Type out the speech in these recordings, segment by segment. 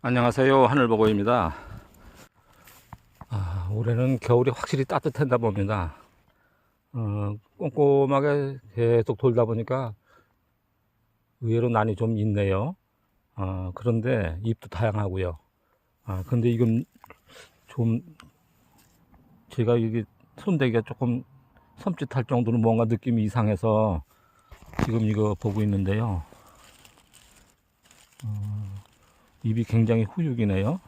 안녕하세요. 하늘보고입니다. 아, 올해는 겨울이 확실히 따뜻했나 봅니다. 어, 꼼꼼하게 계속 돌다 보니까 의외로 난이 좀 있네요. 어, 그런데 잎도 다양하고요. 아, 근데 이건 좀 제가 이게 손대기가 조금 섬찟할 정도로 뭔가 느낌이 이상해서 지금 이거 보고 있는데요. 입이 굉장히 후육이네요.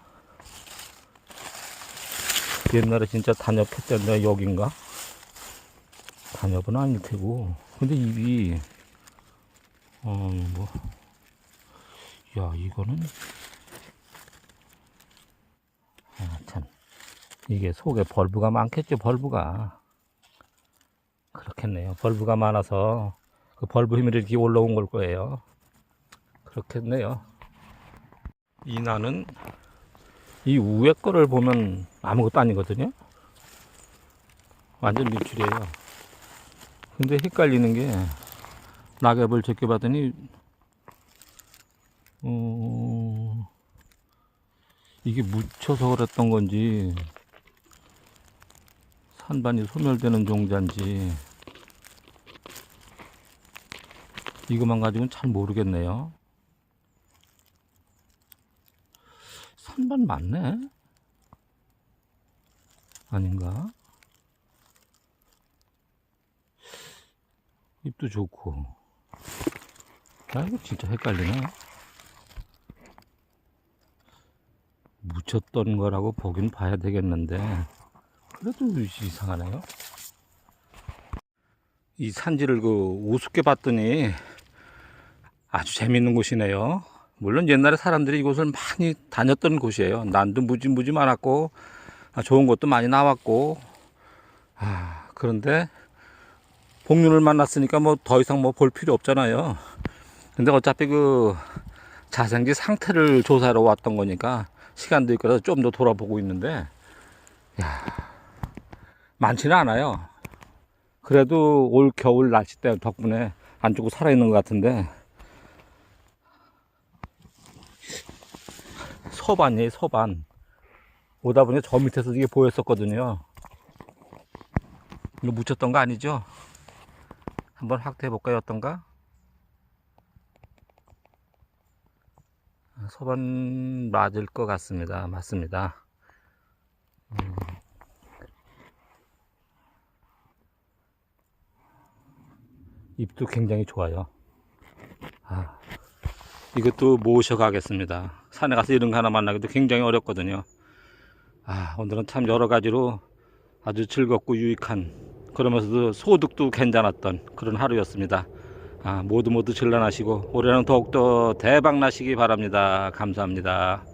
옛날에 진짜 단엽했던데 여긴가? 단엽은 아닐 테고. 근데 입이 어 뭐. 야 이거는 아 참. 이게 속에 벌브가 많겠죠 벌브가. 그렇겠네요. 벌브가 많아서 그 벌브 힘이 이렇게 올라온 걸 거예요. 그렇겠네요. 이 나는 이 위에 거를 보면 아무것도 아니거든요. 완전 밀출이에요. 근데 헷갈리는 게 낙엽을 제껴봤더니 어, 이게 묻혀서 그랬던 건지 산반이 소멸되는 종자인지 이것만 가지고는 잘 모르겠네요. 산반 맞네? 아닌가? 잎도 좋고. 아, 이거 진짜 헷갈리네. 묻혔던 거라고 보긴 봐야 되겠는데, 그래도 이상하네요. 이 산지를 그 우습게 봤더니 아주 재밌는 곳이네요. 물론 옛날에 사람들이 이곳을 많이 다녔던 곳이에요. 난도 무지무지 많았고, 아, 좋은 것도 많이 나왔고, 아, 그런데 복륜을 만났으니까 뭐 더 이상 뭐 볼 필요 없잖아요. 근데 어차피 그 자생지 상태를 조사하러 왔던 거니까 시간도 있고 그래서 좀 더 돌아보고 있는데, 야 많지는 않아요. 그래도 올 겨울 날씨 때 덕분에 안 죽고 살아있는 것 같은데, 서반이에요, 서반. 오다 보니 저 밑에서 이게 보였었거든요. 이거 묻혔던 거 아니죠? 한번 확대해 볼까요, 어떤가? 아, 서반 맞을 것 같습니다. 맞습니다. 음. 잎도 굉장히 좋아요. 아. 이것도 모셔 가겠습니다. 산에 가서 이런 거 하나 만나기도 굉장히 어렵거든요. 아, 오늘은 참 여러 가지로 아주 즐겁고 유익한 그러면서도 소득도 괜찮았던 그런 하루였습니다. 아, 모두 모두 질러나시고 올해는 더욱더 대박 나시기 바랍니다. 감사합니다.